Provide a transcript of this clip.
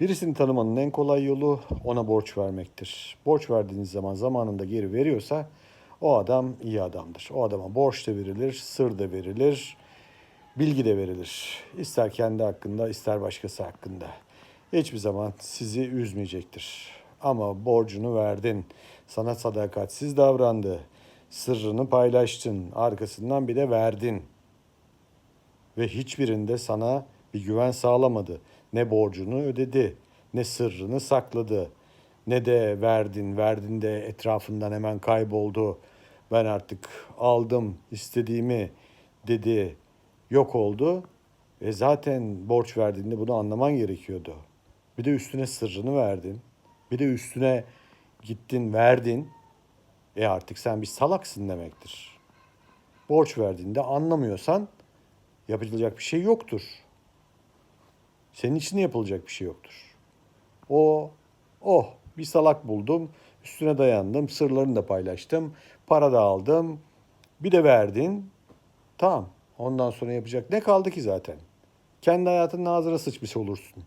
Birisini tanımanın en kolay yolu ona borç vermektir. Borç verdiğiniz zaman zamanında geri veriyorsa o adam iyi adamdır. O adama borç da verilir, sır da verilir, bilgi de verilir. İster kendi hakkında, ister başkası hakkında. Hiçbir zaman sizi üzmeyecektir. Ama borcunu verdin, sana sadakatsiz davrandı, sırrını paylaştın, arkasından bir de verdin ve hiçbirinde sana bir güven sağlamadı. Ne borcunu ödedi, ne sırrını sakladı, ne de verdin, verdin de etrafından hemen kayboldu. Ben artık aldım istediğimi dedi, yok oldu. E zaten borç verdiğinde bunu anlaman gerekiyordu. Bir de üstüne sırrını verdin. Bir de üstüne gittin verdin. E artık sen bir salaksın demektir. Borç verdiğinde anlamıyorsan yapılacak bir şey yoktur. Senin için yapılacak bir şey yoktur. O, oh bir salak buldum, üstüne dayandım, sırlarını da paylaştım, para da aldım, bir de verdin. Tamam, ondan sonra yapacak ne kaldı ki zaten? Kendi hayatının ağzına sıçmış olursun.